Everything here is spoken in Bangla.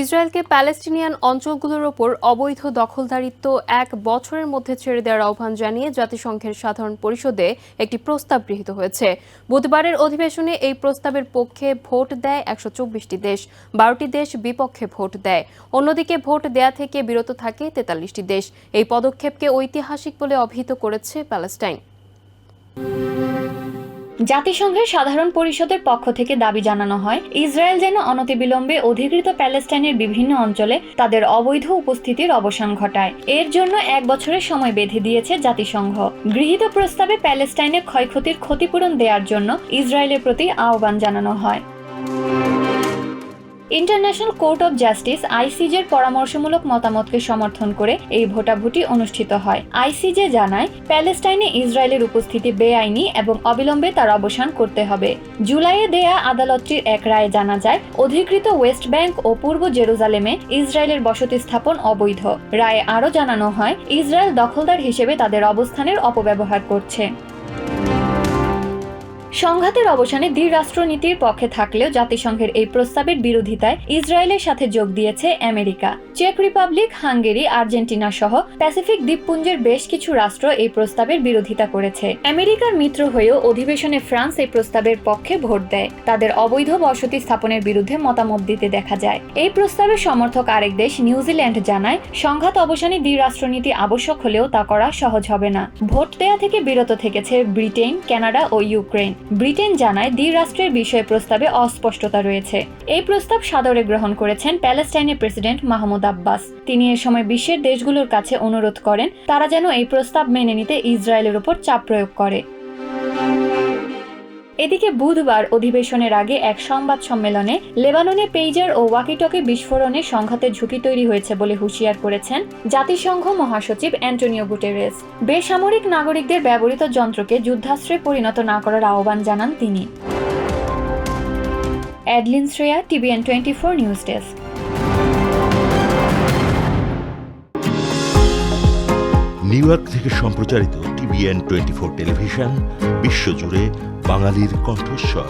ইসরায়েলকে প্যালেস্টিনিয়ান অঞ্চলগুলোর ওপর অবৈধ দখলদারিত্ব এক বছরের মধ্যে ছেড়ে দেওয়ার আহ্বান জানিয়ে জাতিসংঘের সাধারণ পরিষদে একটি প্রস্তাব গৃহীত হয়েছে। বুধবারের অধিবেশনে এই প্রস্তাবের পক্ষে ভোট দেয় একশো চব্বিশটি দেশ, বারোটি দেশ বিপক্ষে ভোট দেয়। অন্যদিকে ভোট দেয়া থেকে বিরত থাকে তেতাল্লিশটি দেশ। এই পদক্ষেপকে ঐতিহাসিক বলে অভিহিত করেছে প্যালেস্টাইন। জাতিসংঘের সাধারণ পরিষদের পক্ষ থেকে দাবি জানানো হয়, ইসরায়েল যেন অনতিবিলম্বে অধিকৃত প্যালেস্টাইনের বিভিন্ন অঞ্চলে তাদের অবৈধ উপস্থিতির অবসান ঘটায়। এর জন্য এক বছরের সময় বেঁধে দিয়েছে জাতিসংঘ। গৃহীত প্রস্তাবে প্যালেস্টাইনে ক্ষয়ক্ষতির ক্ষতিপূরণ দেওয়ার জন্য ইসরায়েলের প্রতি আহ্বান জানানো হয়। ইন্টারন্যাশনাল কোর্ট অফ জাস্টিস আইসিজের পরামর্শমূলক মতামতকে সমর্থন করে এই ভোটাভুটি অনুষ্ঠিত হয়। আইসিজে জানায়, প্যালেস্টাইনে ইসরায়েলের উপস্থিতি বেআইনি এবং অবিলম্বে তার অবসান করতে হবে। জুলাইয়ে দেয়া আদালতটির এক রায়ে জানা যায়, অধিকৃত ওয়েস্ট ব্যাংক ও পূর্ব জেরুজালেমে ইসরায়েলের বসতি স্থাপন অবৈধ। রায়ে আরও জানানো হয়, ইসরায়েল দখলদার হিসেবে তাদের অবস্থানের অপব্যবহার করছে। সংঘাতের অবসানে দ্বিরাষ্ট্রনীতির পক্ষে থাকলেও জাতিসংঘের এই প্রস্তাবের বিরোধিতায় ইসরায়েলের সাথে যোগ দিয়েছে আমেরিকা। চেক রিপাবলিক, হাঙ্গেরি, আর্জেন্টিনা সহ প্যাসিফিক দ্বীপপুঞ্জের বেশ কিছু রাষ্ট্র এই প্রস্তাবের বিরোধিতা করেছে। আমেরিকার মিত্র হয়েও অধিবেশনে ফ্রান্স এই প্রস্তাবের পক্ষে ভোট দেয়। তাদের অবৈধ বসতি স্থাপনের বিরুদ্ধে মতামত দিতে দেখা যায়। এই প্রস্তাবের সমর্থক আরেক দেশ নিউজিল্যান্ড জানায়, সংঘাত অবসানে দ্বিরাষ্ট্রনীতি আবশ্যক হলেও তা করা সহজ হবে না। ভোট দেয়া থেকে বিরত থেকেছে ব্রিটেন, কানাডা ও ইউক্রেন। ব্রিটেন জানায় দ্বিরাষ্ট্রের বিষয়ে প্রস্তাবে অস্পষ্টতা রয়েছে। এই প্রস্তাব সাদরে গ্রহণ করেছেন প্যালেস্টাইনের প্রেসিডেন্ট মাহমুদ আব্বাস। তিনি এ সময় বিশ্বের দেশগুলোর কাছে অনুরোধ করেন, তারা যেন এই প্রস্তাব মেনে নিতে ইসরায়েলের উপর চাপ প্রয়োগ করে। এদিকে বুধবার অধিবেশনের আগে এক সংবাদ সম্মেলনে লেবাননে পেইজার ও ওয়াকিটকে বিস্ফোরণে সংঘাতের ঝুঁকি তৈরি হয়েছে বলে হুঁশিয়ার করেছেন জাতিসংঘ মহাসচিব অ্যান্টনিও গুটেরেস। বেসামরিক নাগরিকদের ব্যবহৃত যন্ত্রকে যুদ্ধাস্ত্রে পরিণত না করার আহ্বান জানান তিনি। Adeline Shreya, TVN twenty four news desk. New York থেকে সম্প্রচারিত টিভিএন টোয়েন্টি ফোর টেলিভিশন, বিশ্বজুড়ে বাঙালির কণ্ঠস্বর।